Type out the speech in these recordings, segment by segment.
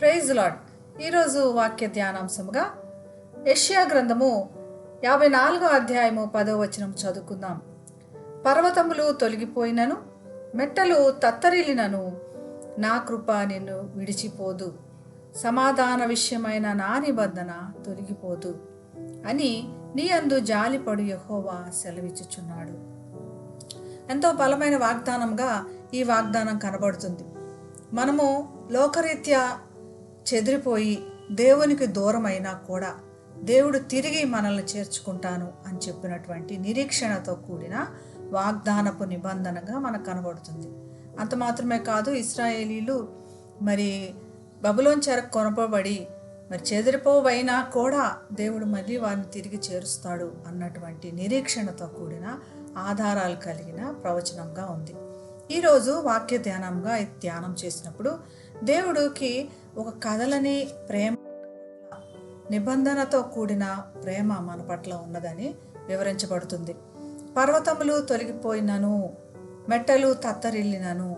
Praise lord ఈరోజు వాక్య ధ్యానాంశముగా యష్యా గ్రంథము యాభై నాలుగో అధ్యాయము పదో వచనం చదువుకుందాం. పర్వతములు తొలగిపోయినను మెట్టలు తత్తరిల్లినను నా కృప నిన్ను విడిచిపోదు. సమాధాన విషయమైన నా నిబంధన తొలగిపోదు అని నీ అందు జాలిపడు యహోవా సెలవిచ్చుచున్నాడు. ఎంతో బలమైన వాగ్దానంగా ఈ వాగ్దానం కనబడుతుంది. మనము లోకరీత్యా చెదిరిపోయి దేవునికి దూరమైనా కూడా దేవుడు తిరిగి మనల్ని చేర్చుకుంటాను అని చెప్పినటువంటి నిరీక్షణతో కూడిన వాగ్దానపు నిబంధనగా మనకు కనబడుతుంది. అంత మాత్రమే కాదు ఇస్రాయేలీలు మరి బబులోన్ చెరకు కొనపబడి మరి చెదిరిపోవైనా కూడా దేవుడు మళ్ళీ వారిని తిరిగి చేరుస్తాడు అన్నటువంటి నిరీక్షణతో కూడిన ఆధారాలు కలిగిన ప్రవచనంగా ఉంది. ఈరోజు వాక్య ధ్యానంగా ధ్యానం చేసినప్పుడు దేవుడికి ఒక కథలని ప్రేమ నిబంధనతో కూడిన ప్రేమ మన పట్ల ఉన్నదని వివరించబడుతుంది. పర్వతములు తొలగిపోయినను మెట్టలు తత్తరిల్లినను.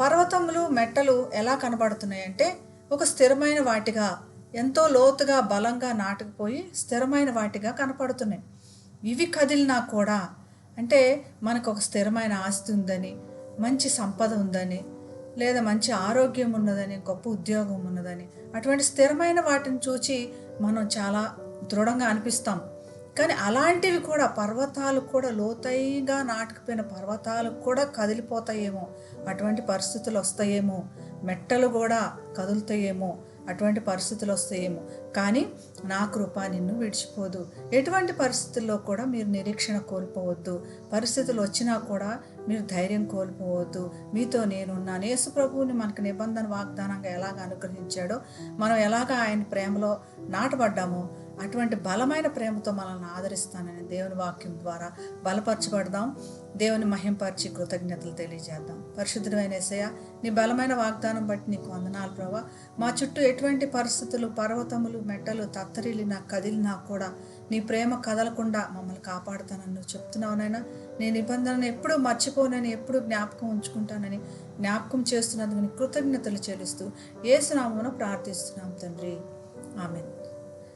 పర్వతములు మెట్టలు ఎలా కనబడుతున్నాయంటే ఒక స్థిరమైన వాటిగా ఎంతో లోతుగా బలంగా నాటుకుపోయి స్థిరమైన వాటిగా కనపడుతున్నాయి. ఇవి కదిలినా కూడా అంటే మనకు ఒక స్థిరమైన ఆస్తి ఉందని మంచి సంపద ఉందని లేదా మంచి ఆరోగ్యం ఉన్నదని గొప్ప ఉద్యోగం ఉన్నదని అటువంటి స్థిరమైన వాటిని చూచి మనం చాలా దృఢంగా అనిపిస్తాం. కానీ అలాంటివి కూడా పర్వతాలు కూడా లోతైగా నాటుకుపోయిన పర్వతాలు కూడా కదిలిపోతాయేమో అటువంటి పరిస్థితులు వస్తాయేమో మెట్టలు కూడా కదులుతాయేమో అటువంటి పరిస్థితులు వస్తాయేమో. కానీ నా కృప నిన్ను విడిచిపోదు. ఎటువంటి పరిస్థితుల్లో కూడా మీరు నిరీక్షణ కోల్పోవద్దు. పరిస్థితులు వచ్చినా కూడా మీరు ధైర్యం కోల్పోవద్దు. మీతో నేనున్నాను. యేసు ప్రభువుని మనకు నిబంధన వాగ్దానంగా ఎలాగ అనుగ్రహించాడో మనం ఎలాగ ఆయన ప్రేమలో నాటబడ్డామో అటువంటి బలమైన ప్రేమతో మనల్ని ఆదరిస్తానని దేవుని వాక్యం ద్వారా బలపరచబడదాం. దేవుని మహింపరిచి కృతజ్ఞతలు తెలియజేద్దాం. పరిశుద్ధమైన ఏసయ్య నీ బలమైన వాగ్దానం బట్టి నీకు వందనాలు ప్రభా. మా చుట్టూ ఎటువంటి పరిస్థితులు పర్వతములు మెట్టలు తత్తరిలినా కదిలినా కూడా నీ ప్రేమ కదలకుండా మమ్మల్ని కాపాడుతానని నువ్వు చెప్తున్నావునైనా నీ నిబంధనను ఎప్పుడూ మర్చిపోనని ఎప్పుడూ జ్ఞాపకం ఉంచుకుంటానని జ్ఞాపకం చేస్తున్నందుకు నీ కృతజ్ఞతలు చెల్లిస్తూ ఏసునామను ప్రార్థిస్తున్నాం తండ్రి. ఆమె